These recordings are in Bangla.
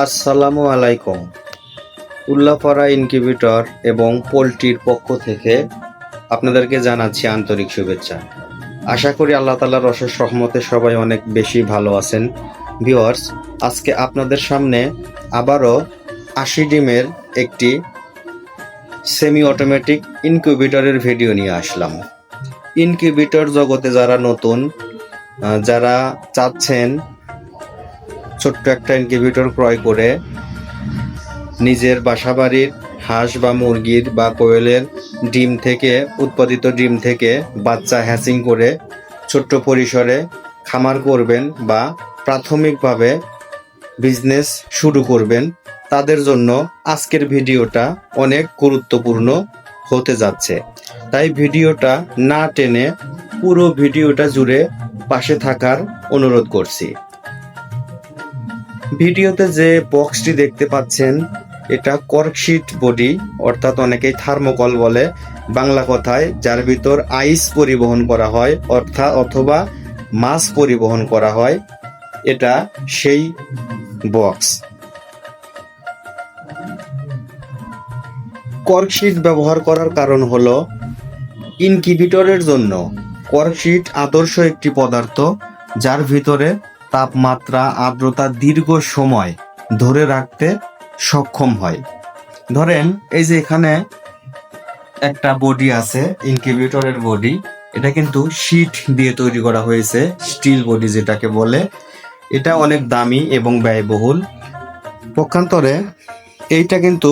আসসালামু আলাইকুম। উল্লাপাড়া ইনকিউবেটর এবং পোলট্রির পক্ষ থেকে আপনাদেরকে জানাচ্ছি আন্তরিক শুভেচ্ছা। আশা করি আল্লাহ তালার অশেষ রহমতে সবাই অনেক বেশি ভালো আছেন। ভিওয়ার্স আজকে আপনাদের সামনে আবারও আশি ডিমের একটি সেমি অটোমেটিক ইনকিউবেটরের ভিডিও নিয়ে আসলাম। ইনকিউবেটর জগতে যারা নতুন যারা চাচ্ছেন ছোট্ট একটা ইনকিউবেটর ক্রয় করে নিজের বাসাবাড়ির হাঁস বা মুরগির বা কোয়েলের ডিম থেকে, উৎপাদিত ডিম থেকে বাচ্চা হ্যাচিং করে ছোট্ট পরিসরে খামার করবেন বা প্রাথমিকভাবে বিজনেস শুরু করবেন। তাদের জন্য আজকের ভিডিওটা অনেক গুরুত্বপূর্ণ হতে যাচ্ছে। তাই ভিডিওটা না টেনে পুরো ভিডিওটা জুড়ে পাশে থাকার অনুরোধ করছি। ভিডিওতে যে বক্সটি দেখতে পাচ্ছেন, এটা কর্কশিট বডি অর্থাৎ অনেকেই থার্মোকল বলে বাংলা কথায়, যার ভিতর আইস পরিবহন করা হয় অর্থাৎ অথবা মাছ পরিবহন করা হয়, এটা সেই বক্স কর্কশিট ব্যবহার করার কারণ হলো ইনকিউবেটরের জন্য। কর্কশিট আদর্শ একটি পদার্থ, যার ভিতরে তাপমাত্রা আর্দ্রতা দীর্ঘ সময় ধরে রাখতে সক্ষম হয়। ধরেন, এই যে এখানে একটা বডি আছে ইনকিউবেটরের বডি এটা কিন্তু শীট দিয়ে তৈরি করা হয়েছে স্টিল বডি যেটাকে বলে। এটা অনেক দামি এবং ব্যয়বহুল। পক্ষান্তরে এইটা কিন্তু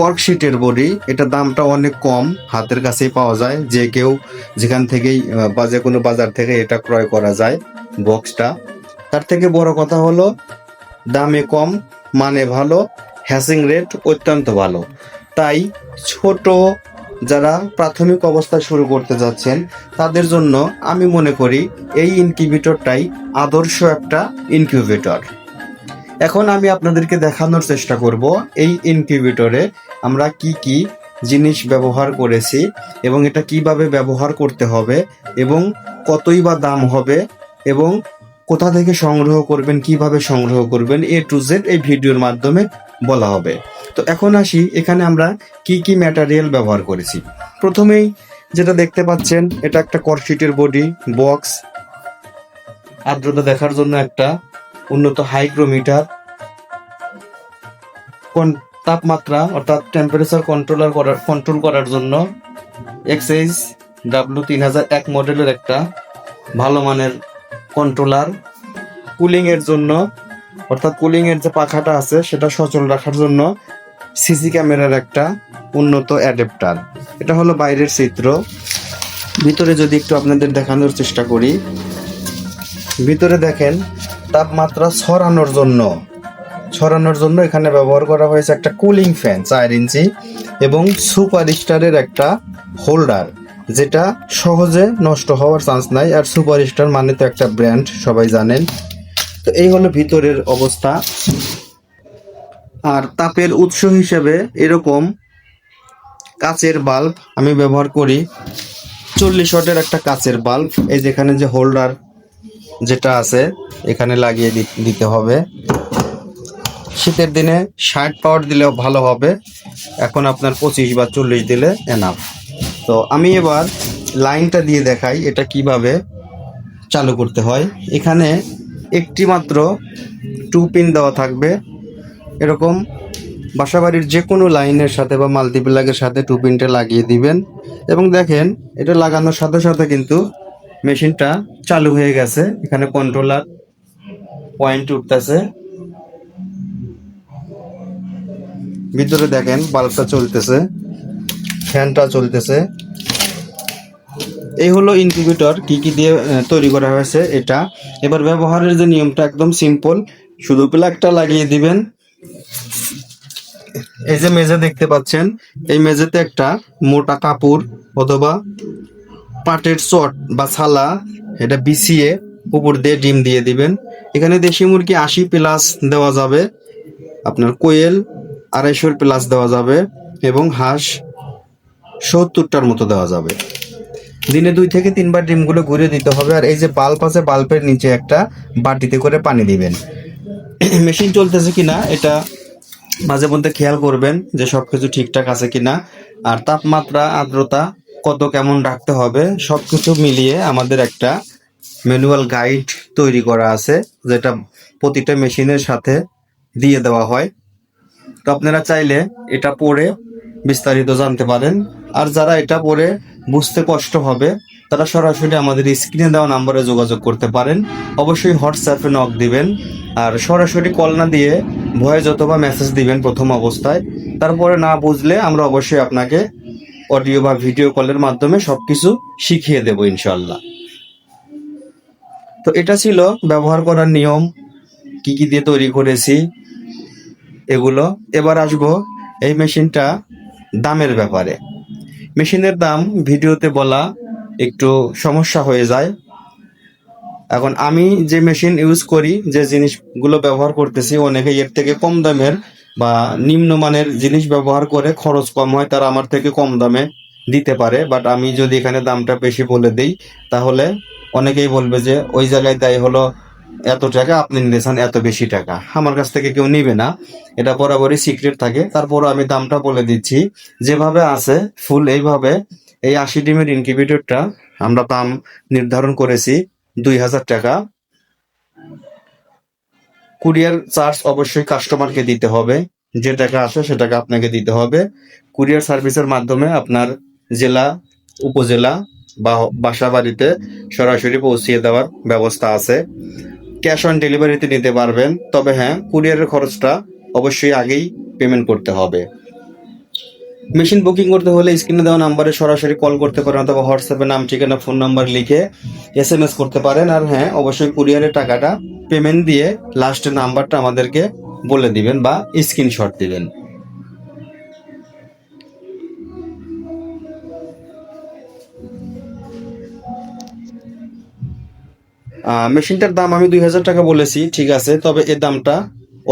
কর্কশিটের বডি এটা দামটা অনেক কম, হাতের কাছেই পাওয়া যায়। যে কেউ যেখান থেকেই বা যে কোনো বাজার থেকে এটা ক্রয় করা যায় বক্সটা তার থেকে বড় কথা হলো, দামে কম মানে ভালো হ্যাসিং রেট অত্যন্ত ভালো। তাই ছোট যারা প্রাথমিক অবস্থা শুরু করতে যাচ্ছেন, তাদের জন্য আমি মনে করি এই ইনকিউবেটরটাই আদর্শ একটা ইনকিউবেটর এখন আমি আপনাদেরকে দেখানোর চেষ্টা করব, এই ইনকিউবেটরে আমরা কি কি জিনিস ব্যবহার করেছি এবং এটা কীভাবে ব্যবহার করতে হবে এবং কতই বা দাম হবে এবং কোথা থেকে সংগ্রহ করবেন, কীভাবে সংগ্রহ করবেন এ টু জেড এই ভিডিওর মাধ্যমে বলা হবে। তো এখন আসি, এখানে আমরা কি কি ম্যাটেরিয়াল ব্যবহার করেছি। প্রথমেই যেটা দেখতে পাচ্ছেন, এটা একটা করশিটের বডি বক্স আর্দ্রতা দেখার জন্য একটা উন্নত হাইগ্রোমিটার কোন- তাপমাত্রা, অর্থাৎ টেম্পারেচার কন্ট্রোলার করার কন্ট্রোল করার জন্য এক্সএইচ ডাব্লিউ তিন হাজার এক মডেলের একটা ভালো মানের কন্ট্রোলার কুলিং এর জন্য, অর্থাৎ কুলিং এর যে পাখাটা আছে, সেটা সচল রাখার জন্য সিসি ক্যামেরার একটা উন্নত অ্যাডাপ্টার এটা হলো বাইরের চিত্র। ভিতরে যদি একটু আপনাদের দেখানোর চেষ্টা করি। ভিতরে দেখেন, তাপমাত্রা ছড়ানোর জন্য ছড়ানোর জন্য এখানে ব্যবহার করা হয়েছে একটা কুলিং ফ্যান চার ইঞ্চি এবং সুপার স্টারের একটা হোল্ডার যেটা সহজে নষ্ট হওয়ার চান্স নাই, আর সুপার স্টার মানে তো একটা ব্র্যান্ড সবাই জানেন। তো এই হলো ভিতরের অবস্থা। আর তাপের উৎস হিসেবে এরকম কাচের বাল্ব আমি ব্যবহার করি। চল্লিশ ওয়াটের একটা কাচের বাল্ব এই যেখানে যে হোল্ডার যেটা আছে, এখানে লাগিয়ে দিতে হবে। শীতের দিনে ষাট পাওয়ার দিলেও ভালো হবে। এখন আপনার পঁচিশ বা চল্লিশ দিলে এনাফ তো আমি এবার লাইনটা দিয়ে দেখাই এটা কীভাবে চালু করতে হয়। এখানে একটি মাত্র টু পিন দেওয়া থাকবে। এরকম বাসাবাড়ির যে কোনো লাইনের সাথে বা মাল্টিপ্লাগের সাথে টু পিনটা লাগিয়ে দিবেন। এবং দেখেন, এটা লাগানোর সাথে সাথে কিন্তু মেশিনটা চালু হয়ে গেছে। এখানে কন্ট্রোলার পয়েন্ট উঠতেছে। ভিতরে দেখেন বাল্বটা চলতেছে ফ্যানটা চলতেছে। এই হলো ইনকিউবেটর কি কি দিয়ে তৈরি করা হয়েছে এটা। এবার ব্যবহারের যে নিয়মটা একদম সিম্পল শুধু প্লাগটা লাগিয়ে দিবেন। এই যে মেজে দেখতে পাচ্ছেন, এই মেঝেতে একটা মোটা কাপড় অথবা পাটের চট বা ছালা, এটা বিছিয়ে উপর দিয়ে ডিম দিয়ে দিবেন। এখানে দেশি মুরগি আশি প্লাস দেওয়া যাবে, আপনার কোয়েল আড়াইশোর প্লাস দেওয়া যাবে এবং হাঁস সত্তরটার মতো দেওয়া যাবে। দিনে দুই থেকে তিনবার ডিমগুলো ঘুরে দিতে হবে আর এই যে বাল্ব আছে, বাল্বের নিচে একটা বাটিতে করে পানি দিবেন। মেশিন চলতেছে কিনা এটা মাঝে মধ্যে খেয়াল করবেন যে সব কিছু ঠিকঠাক আছে কিনা। আর তাপমাত্রা, আর্দ্রতা কত কেমন রাখতে হবে সব কিছু মিলিয়ে আমাদের একটা ম্যানুয়াল গাইড তৈরি করা আছে, যেটা প্রতিটা মেশিনের সাথে দিয়ে দেওয়া হয়। তো আপনারা চাইলে এটা পড়ে বিস্তারিত জানতে পারেন। আর যারা এটা পড়ে বুঝতে কষ্ট হবে, তারা সরাসরি আমাদের স্ক্রিনে দেওয়া নাম্বারে যোগাযোগ করতে পারেন। অবশ্যই হোয়াটসঅ্যাপে নক দিবেন আর সরাসরি কল না দিয়ে ভয়েস অথবা মেসেজ দিবেন প্রথম অবস্থায়। তারপরে না বুঝলে আমরা অবশ্যই আপনাকে অডিও বা ভিডিও কলের মাধ্যমে সব কিছু শিখিয়ে দেবো ইনশাল্লাহ তো এটা ছিল ব্যবহার করার নিয়ম, কি কি দিয়ে তৈরি করেছি, এগুলো। এবার আসব এই মেশিনটা দামের ব্যাপারে। মেশিনের দাম ভিডিওতে বলা একটু সমস্যা হয়ে যায়। এখন আমি যে মেশিন ইউজ করি, যে জিনিসগুলো ব্যবহার করতেছি, অনেকে এর থেকে কম দামের বা নিম্নমানের জিনিস ব্যবহার করে খরচ কম হয়, তারা আমার থেকে কম দামে দিতে পারে। বাট আমি যদি এখানে দামটা বেশি বলে দিই, তাহলে অনেকেই বলবে যে, ওই জায়গায় দেয় হলো এত টাকা, আপনি নিয়েছেন এত বেশি টাকা। আমার কাছ থেকে কেউ নিবে না। এটা বরাবরই সিক্রেট থাকে। তারপর আমি দামটা বলে দিচ্ছি। যেভাবে আছে ফুল এইভাবে এই আশি ডিমের ইনকিউবেটরটা আমরা দাম নির্ধারণ করেছি দুই হাজার টাকা। কুরিয়ার চার্জ অবশ্যই কাস্টমারকে দিতে হবে। যে টাকা আসে, সে টাকা আপনাকে দিতে হবে। কুরিয়ার সার্ভিসের মাধ্যমে আপনার জেলা, উপজেলা বা বাসা বাড়িতে সরাসরি পৌঁছিয়ে দেওয়ার ব্যবস্থা আছে। ক্যাশ অন ডেলিভারিতে নিতে পারবেন। তবে হ্যাঁ কুরিয়ারের খরচটা অবশ্যই আগেই পেমেন্ট করতে হবে। মেশিন বুকিং করতে হলে স্ক্রিনে দেওয়া নাম্বারে সরাসরি কল করতে পারেন অথবা হোয়াটসঅ্যাপে নাম, ঠিকানা, ফোন নাম্বার লিখে এস এম এস করতে পারেন। আর হ্যাঁ অবশ্যই কুরিয়ারের টাকাটা পেমেন্ট দিয়ে লাস্টের নাম্বারটা আমাদেরকে বলে দিবেন বা স্ক্রিনশট দিবেন। মেশিনটার দাম আমি দুই হাজার টাকা বলেছি, ঠিক আছে, তবে এর দামটা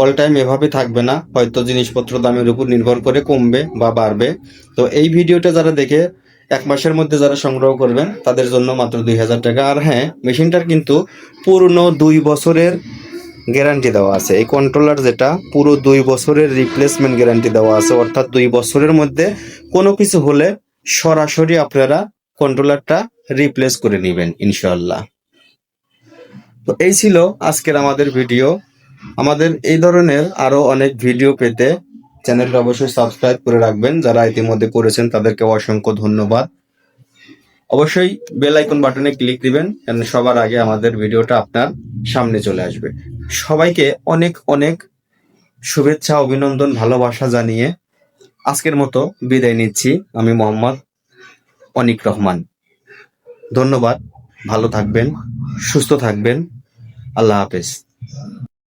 অল টাইম এভাবে থাকবে না, হয়তো জিনিসপত্র দামের উপর নির্ভর করে কমবে বা বাড়বে। তো এই ভিডিওটা যারা দেখে এক মাসের মধ্যে যারা সংগ্রহ করবেন, তাদের জন্য মাত্র দুই হাজার টাকা। আর হ্যাঁ মেশিনটার কিন্তু পুরনো দুই বছরের গ্যারান্টি দেওয়া আছে। এই কন্ট্রোলার যেটা, পুরো দুই বছরের রিপ্লেসমেন্ট গ্যারান্টি দেওয়া আছে। অর্থাৎ দুই বছরের মধ্যে কোনো কিছু হলে সরাসরি আপনারা কন্ট্রোলারটা রিপ্লেস করে নেবেন ইনশাল্লাহ তো এই ছিল আজকের আমাদের ভিডিও। আমাদের এই ধরনের আরও অনেক ভিডিও পেতে চ্যানেলটা অবশ্যই সাবস্ক্রাইব করে রাখবেন। যারা ইতিমধ্যে করেছেন, তাদেরকে অসংখ্য ধন্যবাদ। অবশ্যই বেল আইকন বাটনে ক্লিক দিবেন কারণ সবার আগে আমাদের ভিডিওটা আপনার সামনে চলে আসবে। সবাইকে অনেক অনেক শুভেচ্ছা, অভিনন্দন, ভালোবাসা জানিয়ে আজকের মতো বিদায় নিচ্ছি। আমি মোহাম্মদ অনিক রহমান। ধন্যবাদ। ভালো থাকবেন, সুস্থ থাকবেন। a lápis